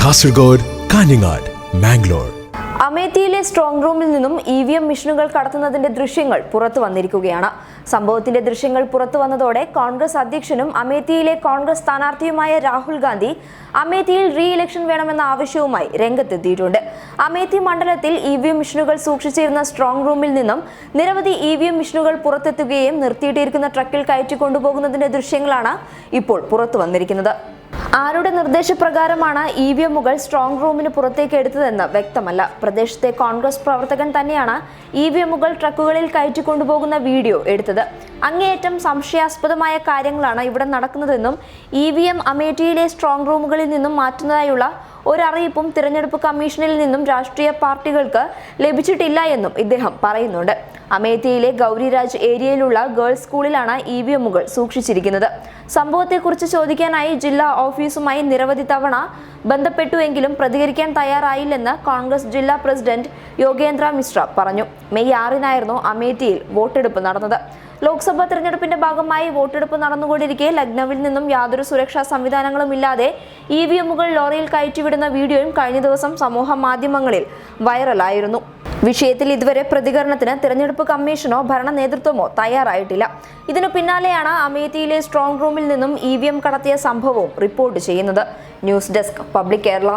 കാസർഗോഡ് കാഞ്ഞങ്ങാട് മാംഗ്ലൂർ അമേത്തിയിലെ സ്ട്രോങ് റൂമിൽ നിന്നും ഇ വി എം മെഷീനുകൾ കടത്തുന്നതിന്റെ ദൃശ്യങ്ങൾ പുറത്തു വന്നിരിക്കുകയാണ്. സംഭവത്തിന്റെ ദൃശ്യങ്ങൾ പുറത്തു വന്നതോടെ കോൺഗ്രസ് അധ്യക്ഷനും അമേത്തിയിലെ കോൺഗ്രസ് സ്ഥാനാർത്ഥിയുമായ രാഹുൽ ഗാന്ധി അമേത്തിയിൽ റീ ഇലക്ഷൻ വേണമെന്ന ആവശ്യവുമായി രംഗത്തെത്തിയിട്ടുണ്ട്. അമേത്തി മണ്ഡലത്തിൽ ഇ വി എം മെഷീനുകൾ സൂക്ഷിച്ചിരുന്ന സ്ട്രോങ് റൂമിൽ നിന്നും നിരവധി ഇ വി എം മെഷീനുകൾ പുറത്തെത്തുകയും നിർത്തിയിട്ടിരിക്കുന്ന ട്രക്കിൽ കയറ്റി കൊണ്ടുപോകുന്നതിന്റെ ദൃശ്യങ്ങളാണ് ഇപ്പോൾ പുറത്തു വന്നിരിക്കുന്നത്. ആരുടെ നിർദ്ദേശപ്രകാരമാണ് ഇ വി എമ്മുകൾ സ്ട്രോങ് റൂമിന് പുറത്തേക്ക് എടുത്തതെന്ന് വ്യക്തമല്ല. പ്രദേശത്തെ കോൺഗ്രസ് പ്രവർത്തകൻ തന്നെയാണ് ഇ വി എമ്മുകൾ ട്രക്കുകളിൽ കയറ്റിക്കൊണ്ടുപോകുന്ന വീഡിയോ എടുത്തത്. അങ്ങേയറ്റം സംശയാസ്പദമായ കാര്യങ്ങളാണ് ഇവിടെ നടക്കുന്നതെന്നും ഇ വി എം അമേഠിയിലെ സ്ട്രോങ് റൂമുകളിൽ നിന്നും മാറ്റുന്നതായുള്ള ഒരറിയിപ്പും തിരഞ്ഞെടുപ്പ് കമ്മീഷനിൽ നിന്നും രാഷ്ട്രീയ പാർട്ടികൾക്ക് ലഭിച്ചിട്ടില്ല എന്നും ഇദ്ദേഹം പറയുന്നുണ്ട്. അമേത്തിയിലെ ഗൗരിരാജ് ഏരിയയിലുള്ള ഗേൾസ് സ്കൂളിലാണ് ഇ വി എമ്മുകൾ സൂക്ഷിച്ചിരിക്കുന്നത്. സംഭവത്തെക്കുറിച്ച് ചോദിക്കാനായി ജില്ലാ ഓഫീസുമായി നിരവധി തവണ ബന്ധപ്പെട്ടുവെങ്കിലും പ്രതികരിക്കാൻ തയ്യാറായില്ലെന്ന് കോൺഗ്രസ് ജില്ലാ പ്രസിഡന്റ് യോഗേന്ദ്ര മിശ്ര പറഞ്ഞു. മെയ് ആറിനായിരുന്നു അമേത്തിയിൽ വോട്ടെടുപ്പ് നടന്നത്. ലോക്സഭാ തെരഞ്ഞെടുപ്പിന്റെ ഭാഗമായി വോട്ടെടുപ്പ് നടന്നുകൊണ്ടിരിക്കെ ലക്നൌവിൽ നിന്നും യാതൊരു സുരക്ഷാ സംവിധാനങ്ങളും ഇല്ലാതെ ഇ വി എമ്മുകൾ ലോറിയിൽ കയറ്റിവിടുന്ന വീഡിയോയും കഴിഞ്ഞ ദിവസം സമൂഹ മാധ്യമങ്ങളിൽ വൈറലായിരുന്നു. വിഷയത്തിൽ ഇതുവരെ പ്രതികരണത്തിന് തിരഞ്ഞെടുപ്പ് കമ്മീഷനോ ഭരണ നേതൃത്വമോ തയ്യാറായിട്ടില്ല. ഇതിനു പിന്നാലെയാണ് അമേത്തിയിലെ സ്ട്രോങ് റൂമിൽ നിന്നും ഇ എം കടത്തിയ സംഭവവും റിപ്പോർട്ട് ചെയ്യുന്നത്. News desk public Kerala.